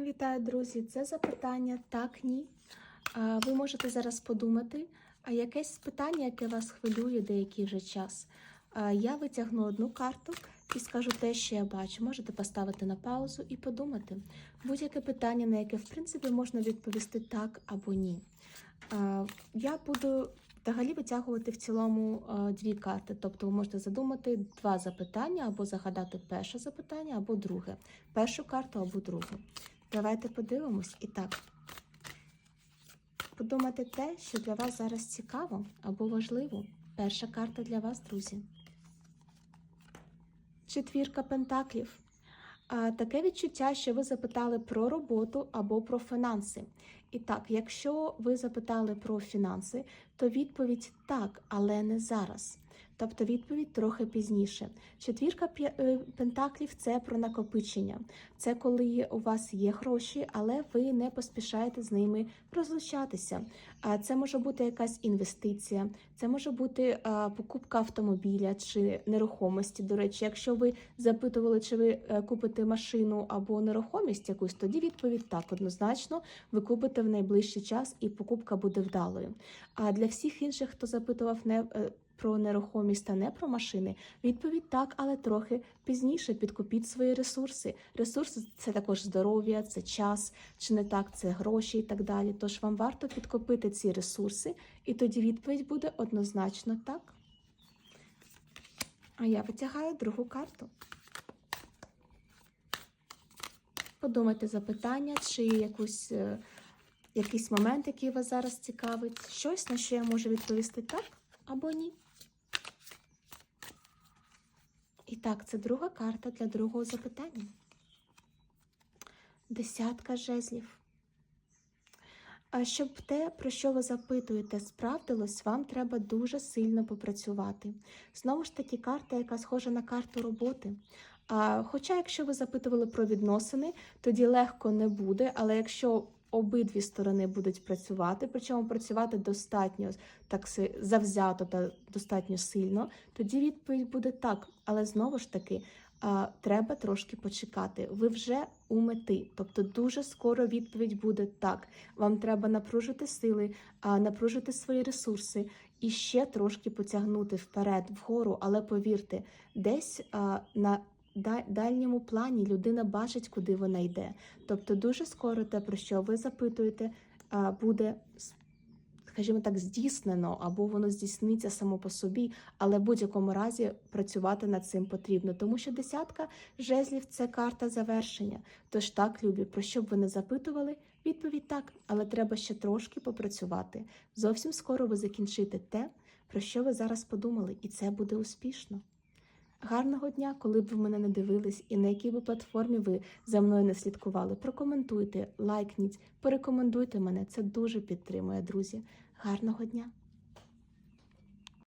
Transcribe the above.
Вітаю, друзі! Це запитання так, ні. Ви можете зараз подумати, а якесь питання, яке вас хвилює деякий вже час. Я витягну одну карту і скажу те, що я бачу. Можете поставити на паузу і подумати. Будь-яке питання, на яке в принципі можна відповісти так або ні. Я буду взагалі витягувати в цілому дві карти. Тобто ви можете задумати два запитання або загадати перше запитання, або друге. Першу карту або другу. Давайте подивимось і так. Подумайте те, що для вас зараз цікаво або важливо. Перша карта для вас, друзі. Четвірка пентаклів. Таке відчуття, що ви запитали про роботу або про фінанси. І так, якщо ви запитали про фінанси, то відповідь так, але не зараз. Тобто відповідь трохи пізніше. Четвірка е, пентаклів це про накопичення. Це коли у вас є гроші, але ви не поспішаєте з ними розлучатися. А це може бути якась інвестиція, це може бути покупка автомобіля чи нерухомості. До речі, якщо ви запитували, чи ви е, купите машину або нерухомість якусь, тоді відповідь так однозначно. Ви купите в найближчий час, і покупка буде вдалою. А для всіх інших, хто запитував не е, про нерухомість та не про машини, відповідь так, але трохи пізніше підкупіть свої ресурси. Ресурси це також здоров'я, це час, чи не так, це гроші і так далі. Тож вам варто підкопити ці ресурси, і тоді відповідь буде однозначно так. А я витягаю другу карту. Подумайте запитання, чи якусь, е, якийсь момент, який вас зараз цікавить, щось, на що я можу відповісти так або ні. І так, це друга карта для другого запитання. Десятка жезлів. А щоб те, про що ви запитуєте, справдилось, вам треба дуже сильно попрацювати. Знову ж таки, карта, яка схожа на карту роботи. А, хоча, якщо ви запитували про відносини, тоді легко не буде, але якщо обидві сторони будуть працювати, причому працювати достатньо так завзято та достатньо сильно, тоді відповідь буде так. Але знову ж таки, треба трошки почекати. Ви вже у мети, тобто дуже скоро відповідь буде так. Вам треба напружити сили, напружити свої ресурси і ще трошки потягнути вперед, вгору. Але повірте, десь на дальньому плані людина бачить, куди вона йде. Тобто, дуже скоро те, про що ви запитуєте, буде. Скажімо так, здійснено або воно здійсниться само по собі, але в будь-якому разі працювати над цим потрібно, тому що десятка жезлів це карта завершення. Тож так, любі, про що б ви не запитували, відповідь так, але треба ще трошки попрацювати. Зовсім скоро ви закінчите те, про що ви зараз подумали, і це буде успішно. Гарного дня, коли б ви мене не дивились і на якій би платформі ви за мною не слідкували. Прокоментуйте, лайкніть, порекомендуйте мене. Це дуже підтримує, друзі. Гарного дня!